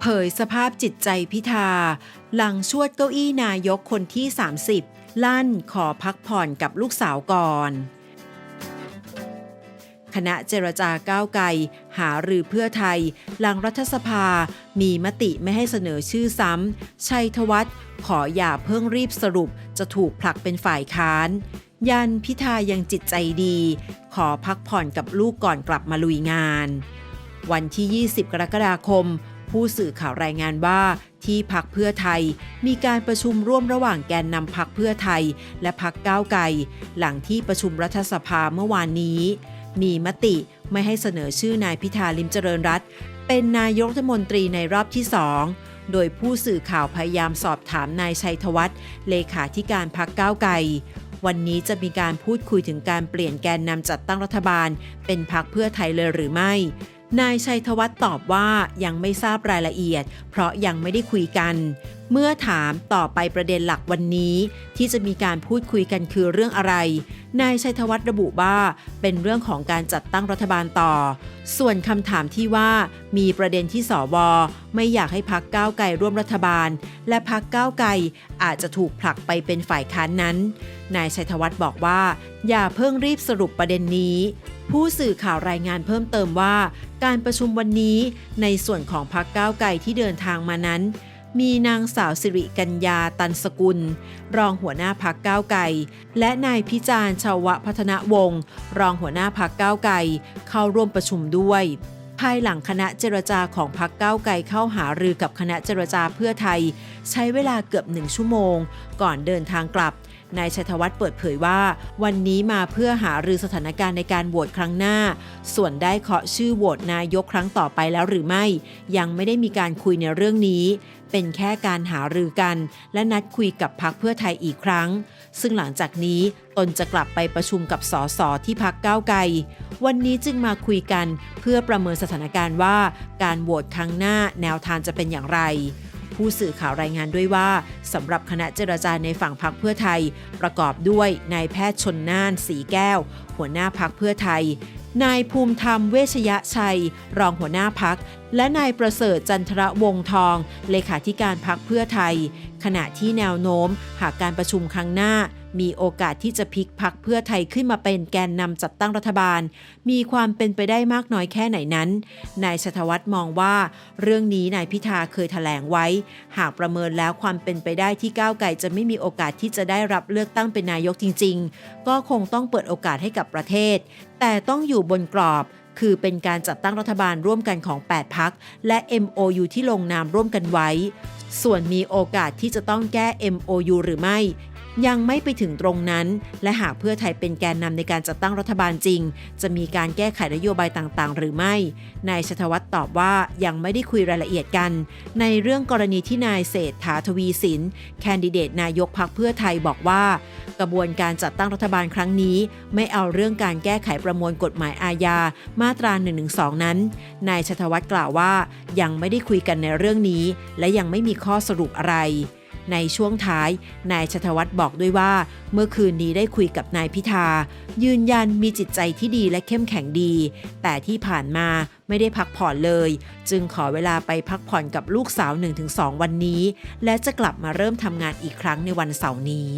เผยสภาพจิตใจพิธา หลังชวดเก้าอี้นายกคนที่ 30 ลั่นขอพักผ่อนกับลูกสาวก่อน คณะเจรจาก้าวไกลหาหรือเพื่อไทย หลังรัฐสภา มีมติไม่ให้เสนอชื่อซ้ำ ชัยธวัฒน์ขออย่าเพิ่งรีบสรุปจะถูกผลักเป็นฝ่ายค้าน ยันพิธายังจิตใจดี ขอพักผ่อนกับลูกก่อนกลับมาลุยงาน วันที่ 20 กรกฎาคม ผู้สื่อข่าวรายงานว่าที่พักเพื่อไทย มีการประชุมร่วมระหว่างแกนนำพักเพื่อไทย และพักก้าวไกลหลังที่ประชุมรัฐสภาเมื่อวานนี้ มีมติไม่ให้เสนอชื่อนายพิธาลิมเจริญรัตเป็นนายกรัฐมนตรีในรอบที่สองโดยผู้สื่อข่าวพยายามสอบถามนายชัยธวัฒน์เลขาธิการพักก้าวไกล วันนี้จะมีการพูดคุยถึงการเปลี่ยนแกนนำจัดตั้งรัฐบาล เป็นพักเพื่อไทยเลยหรือไม่ นายชัยธวัฒน์ตอบว่ายังไม่ทราบรายละเอียด เพราะยังไม่ได้คุยกัน เมื่อถามต่อไปประเด็นหลักวันนี้ ที่จะมีการพูดคุยกันคือเรื่องอะไร นายชัยธวัฒน์ระบุว่าเป็นเรื่องของการจัดตั้งรัฐบาลต่อ ส่วนคำถามที่ว่ามีประเด็นที่สวไม่อยากให้พักก้าวไกลร่วมรัฐบาล และพักก้าวไกลอาจจะถูกผลักไปเป็นฝ่ายค้านนั้น นายชัยธวัฒน์บอกว่า อย่าเพิ่งรีบสรุปประเด็นนี้ ผู้สื่อข่าวรายงานเพิ่มเติมว่า การประชุมวันนี้ในส่วนของพักก้าวไกลที่เดินทางมานั้น มีนางสาวสิริกัญญาตันสกุล รองหัวหน้าพักก้าวไกลและนายพิจารณ์ชาวพัฒนวงศ์รองหัวหน้าพักก้าวไกลเข้าร่วมประชุมด้วยภายหลังคณะเจรจาของพักก้าวไกลเข้าหารือกับคณะเจรจาเพื่อไทย ใช้เวลาเกือบหนึ่งชั่วโมง ก่อนเดินทางกลับ นายชัยธวัฒน์เปิดเผยว่า วันนี้มาเพื่อหารือสถานการณ์ในการโหวตครั้งหน้า ส่วนได้เคาะชื่อโหวตนายกครั้งต่อไปแล้วหรือไม่ ยังไม่ได้มีการคุยในเรื่องนี้ เป็นแค่การหารือกัน และนัดคุยกับพักเพื่อไทยอีกครั้ง ซึ่งหลังจากนี้ตนจะกลับไปประชุมกับสสที่พักก้าวไกลวันนี้จึงมาคุยกันเพื่อประเมินสถานการณ์ว่า การโหวตครั้งหน้าแนวทางจะเป็นอย่างไร ผู้สื่อข่าวรายงานด้วยว่าสำหรับคณะเจรจาในฝั่งพักเพื่อไทย ประกอบด้วยนายแพทย์ชนน่านสีแก้ว หัวหน้าพักเพื่อไทยนายภูมิธรรมเวชยชัย รองหัวหน้าพัก และนายประเสริฐจันทระวงทอง เลขาธิการพักเพื่อไทย ขณะที่แนวโน้ม หากการประชุมครั้งหน้า มีโอกาสที่จะพลิกพักเพื่อไทยขึ้นมาเป็นแกนนำจัดตั้งรัฐบาล มีความเป็นไปได้มากน้อยแค่ไหนนั้น นายชัยธวัฒน์มองว่าเรื่องนี้นายพิธาเคยถแถลงไว้ หากประเมินแล้วความเป็นไปได้ที่ก้าวไกลจะไม่มีโอกาสที่จะได้รับเลือกตั้งเป็นนายกจริง ๆ ก็คงต้องเปิดโอกาสให้กับประเทศ แต่ต้องอยู่บนกรอบคือเป็นการจัดตั้งรัฐบาลร่วมกันของ 8 พัก และ MOU ที่ลงนามร่วมกันไว้ ส่วนมีโอกาสที่จะต้องแก้ MOU หรือไม่ ยังไม่ไปถึงตรงนั้น และหากเพื่อไทยเป็นแกนนำในการจัดตั้งรัฐบาลจริง จะมีการแก้ไขนโยบายต่างๆ หรือไม่ นายชัยธวัฒน์ตอบว่ายังไม่ได้คุยรายละเอียดกัน ในเรื่องกรณีที่นายเศรษฐาทวีสิน แคนดิเดตนายกพักเพื่อไทยบอกว่า กระบวนการจัดตั้งรัฐบาลครั้งนี้ ไม่เอาเรื่องการแก้ไขประมวลกฎหมายอาญามาตรา112นั้น นายชัยธวัฒน์กล่าวว่ายังไม่ได้คุยกันในเรื่องนี้ และยังไม่มีข้อสรุปอะไร ในช่วงท้าย นายชัทธวัฒน์บอกด้วยว่า เมื่อคืนนี้ได้คุยกับนายพิธา ยืนยันมีจิตใจที่ดีและเข้มแข็งดี แต่ที่ผ่านมาไม่ได้พักผ่อนเลย จึงขอเวลาไปพักผ่อนกับลูกสาว 1-2 วันนี้ และจะกลับมาเริ่มทำงานอีกครั้งในวันเสาร์นี้